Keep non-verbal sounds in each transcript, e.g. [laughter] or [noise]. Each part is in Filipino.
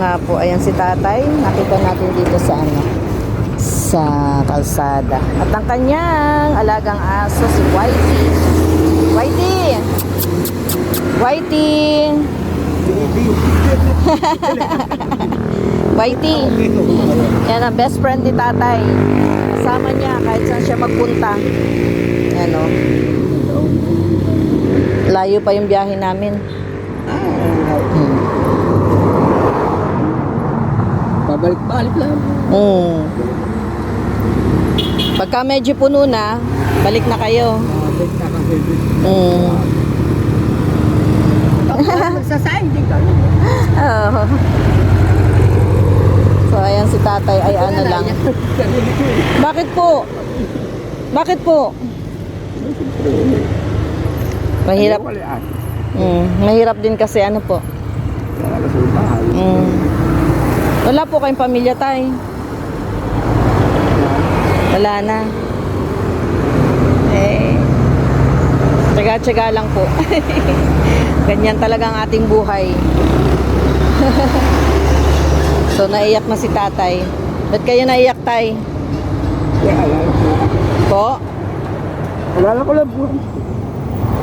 nga po, ayan si tatay. Nakita natin dito sa ano, sa kalsada. At ang kanyang alagang aso, si Whitey. Whitey! Whitey! [laughs] Whitey! Yan ang best friend ni tatay. Kasama niya kahit saan siya magpunta. Yan o. Layo pa yung biyahe namin. Hmm. Pabalik-balik lang. Mm. Pagka medyo puno na, balik na kayo. Na kasi. [laughs] Mm. Magsasayin din kami. Oh. So, ayan si tatay ay ano lang. [laughs] Bakit po? Bakit po? Mahirap. Mm, mahirap din kasi ano po. Sa bahay. Mm. Wala po kayong pamilya tay. Wala na. Eh, tsaga-tsaga lang po. [laughs] Ganyan talaga ang ating buhay. [laughs] so, naiyak na si tatay. Ba't kayo naiyak tay? Po? Alala ko lang po.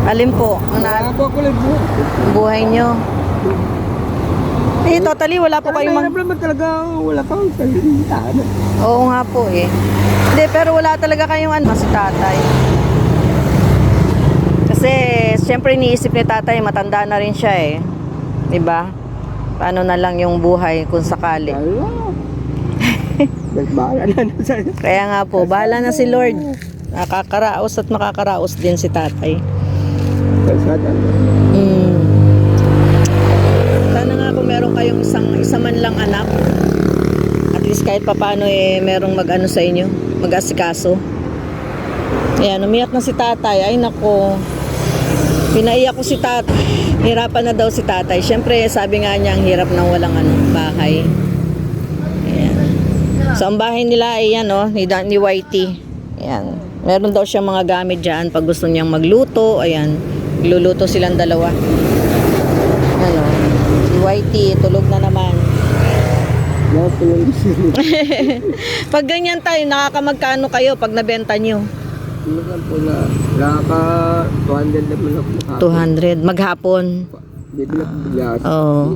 Alin po? Alala ko ako lang po. buhay nyo? Eh, totally, wala po kayong... Mang- naman talaga wala kang salita. Oo nga po eh. Hindi, pero wala talaga kayong ano si tatay. Kasi, siyempre iniisip ni tatay, matanda na rin siya eh. 'Di ba? Paano na lang yung buhay kung sakali. Ala. Nagbahala na Kaya nga po, bahala na si Lord. Nakakaraos at makakaraos din si tatay. kalsada. Mm. Meron kayong isang isa man lang anak, at least kahit papano eh merong mag-ano sa inyo, mag-asikaso. Ayan, umiyak na si tatay. Ay nako. Pinaiyak ko si tatay. Hirapan na daw si tatay. Siyempre, sabi nga niya, ang hirap ng walang ano, bahay. Ayan. So, ang bahay nila ay yan, oh, ni, ni Whitey. Ayan. Meron daw siyang mga gamit dyan pag gusto niyang magluto. Ayan. Luluto silang dalawa. Whitey, tulog na naman. [laughs] Pag ganyan tayo, nakakamagkano kayo pag nabenta niyo? Ano lang po na naka 200 naman ako nakaka. 200. Maghapon. Bigas. Oo.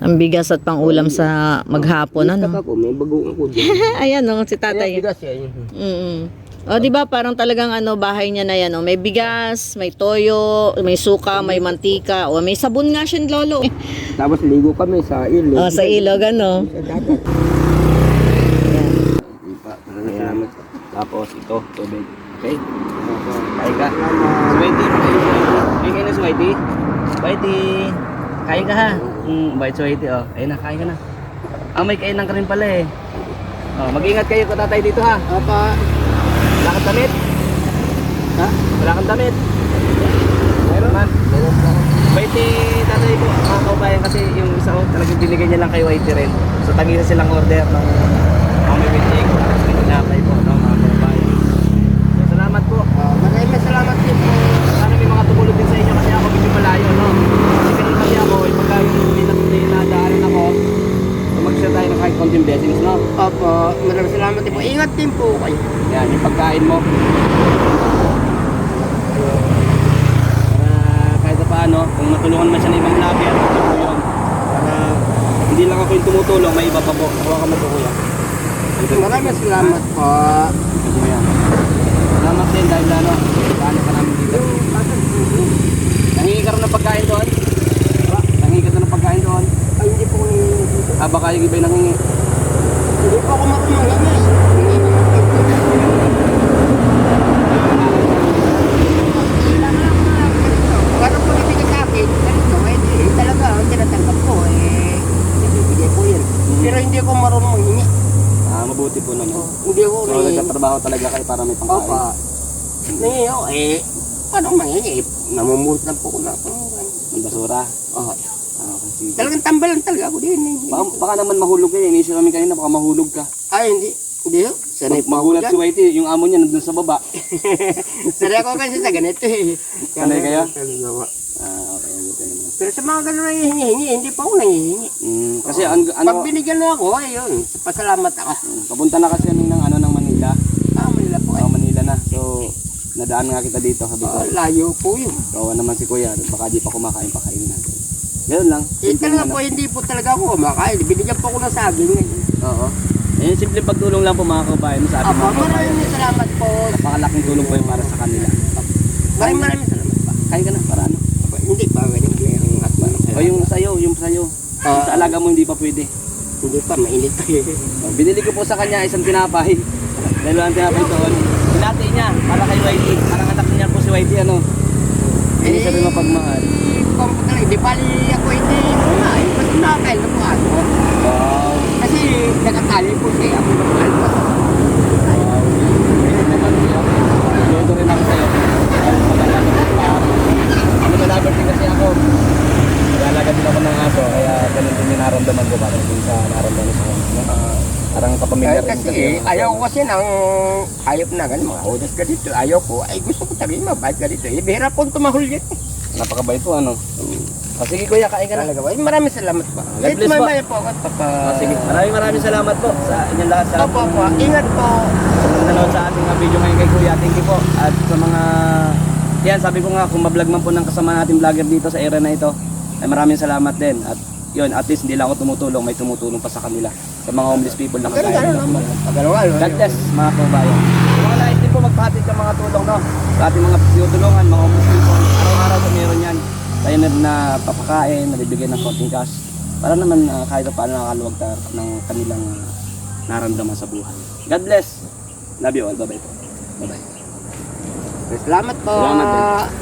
Ang bigas at pangulam sa maghapon, ano? ako, may bagoong ako dyan. [laughs] Ayan, no, si tatay. bigas yan. Mm O, di ba parang talagang ano, bahay niya na yan, oh. May bigas, may toyo, may suka, may mantika, o may sabon nga siya, lolo. [laughs] Tapos ligo kami sa ilog. Oh, sa ilog, ano? Sa dagat. Salamat. Tapos ito, tubig. Okay? Kain ka. Swety, kain ka na Swety. Swety, kain ka ha. Mm, bait Swety, oh. Ayun na, kain ka na. Ah, may kainan ka rin pala eh. Oh, mag-ingat kayo kung tatay dito ha. Apa. Wala kang damit? Ha? Wala kang damit? Meron man. Swety, tatay ko, mga kaubayan kasi yung isa ko talagang binigay niya lang kay Whitey rin. So, tagisa silang order ng Mami Winching. Tapos may tinapay po, no, mga kaubayan. So, salamat po. Maraming salamat din po. Sana may mga tumulog din sa inyo kasi ako medyo malayo, no? Kasi ganun kasi ako, eh, pagka yung hindi na hindi na daanan ako, so mag-share tayo ng kahit konting blessings, no? Opo, maraming salamat din po. Ingat din po kayo. Yan, yung pagkain mo. Paano, kung matulungan man siya ng ibang labi, ano po yun. Para hindi lang ako yung tumutulong, may iba pa po. Hawakan mo po, kuya. Maraming salamat po. Ito. Salamat din dahil ano, paano ka namin dito. Nangingi ka rin ng pagkain doon? Nangingi ka rin ng pagkain doon? Ay, hindi po kami dito. Ah, baka yung iba yung nangingi. Hindi po ako marunong ngayon. Hindi naman po. Kano po nabigay sa akin? Ganito, eh, di, talaga, ang tinatanggap ko, eh, ibibigay po yun. Pero hindi ako marunong manghingi. Ah, mabuti po naman. Hindi ako So, nangingi. nagtatrabaho talaga kayo para may pangkain. Opa. Nangingi ako, eh, paano manghingi? Namumulot lang po ko na. Ng basura. Oh, Ah, okay, sige. talagang tambal lang talaga ako din. Eh. Baka, baka naman mahulog kayo. Inisyo kami kanina, baka mahulog ka. Ay, hindi. Hindi ho. Sanay po Magulat si. Whitey, yung amo niya nandun sa baba. [laughs] Sanay ako kasi sa ganito eh. Sanay kayo? Ah, okay. Good naman. Pero sa mga ganun na hinihingi, hindi pa ako nangihingi. Mm, kasi an, ano, Pag binigyan mo ako, ayun, pasalamat ako. mm, papunta na kasi ng ano ng Manila. Ah, Manila po. Oh, Manila na. So, nadaan nga kita dito. Sabi ko, Ah, layo po yun. kawa naman si Kuya. Baka di pa kumakain, pakainin natin. Ganun lang. Eh, Simple talaga po, hindi po talaga ako kumakain. Binigyan po ako ng saging. Oo. Ayun, simple pagtulong lang po mga kabayan sa ating Apo, mga kabayan. maraming salamat po. Napakalaking tulong po yun para sa kanila. Maraming maraming salamat pa. Kain ka na, para ano? Apo, Hindi pa, pwedeng mayroong at O yung sayo, yung sayo. Ah. Yung sa alaga mo hindi pa pwede. Hindi pa, mainit pa eh. O, Binili ko po sa kanya isang tinapay. Dalawang tinapay doon. Pinati niya para kay Whitey. Parang anak niya po si Whitey ano. Hindi Eh. sabi mapagmahal. Kung talaga, hindi pali ako hindi nakakain na po ako. Wow. Kasi nakatali po siya. Ako na mahal pa. Wow. Pilit naman siya. Luto rin ako sa'yo. Ano ba number din kasi ako. Nagalaga din ako ng aso. Kaya ganun din yung naramdaman ko. Parang din sa naramdaman ko. No? Parang kapamilya Eh, rin kasi yung ayaw ko kasi ng hayop na ganun, mga hudas ka dito. Ayaw ko. Ay gusto ko talaga mabait ka dito. Eh, bihira po tumahol yan. Napakabait po ano. O sige kuya, kain ka na. Talaga ba? Eh, Maraming salamat po. God bless po. mamaya po ako at papa. Ah, sige, maraming maraming salamat po sa inyong lahat sa Opo, opo. Ingat po. nanonood sa ating video ngayon kay Kuya. Thank you po. At sa mga yan, sabi ko nga kung mablog man po ng kasama nating vlogger dito sa area na ito, ay maraming salamat din. At yun, at least hindi lang ako tumutulong, may tumutulong pa sa kanila. Sa mga homeless people na kagaya ganun nila. God bless mga kabayan. Mga nais din po magpahatid ng mga tulong no? Sa ating mga tinutulungan, mga homeless people. Araw-araw po meron yan. Tayo na, na papakain, nabibigyan ng konting cash. Para naman ah, kahit pa paano nakakaluwag ta ng kanilang ah, naramdaman sa buhay. God bless. Love you all. Bye-bye po. Bye-bye. Salamat po. Salamat din.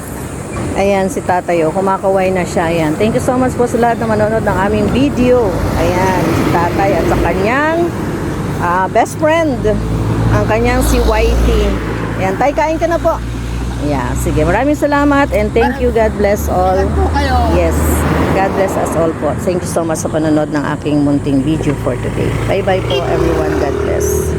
Ayan, si Tatay, oh, kumakaway na siya. Ayan. Thank you so much po sa lahat na manonood ng aming video. Ayan, si Tatay at sa kanyang ah, best friend, ang kanyang si Whitey. Ayan, Tay, kain ka na po. Yeah, sige. Maraming salamat and thank you. God bless all. Yes, God bless us all po. Thank you so much sa panonood ng aking munting video for today. Bye-bye po everyone. God bless.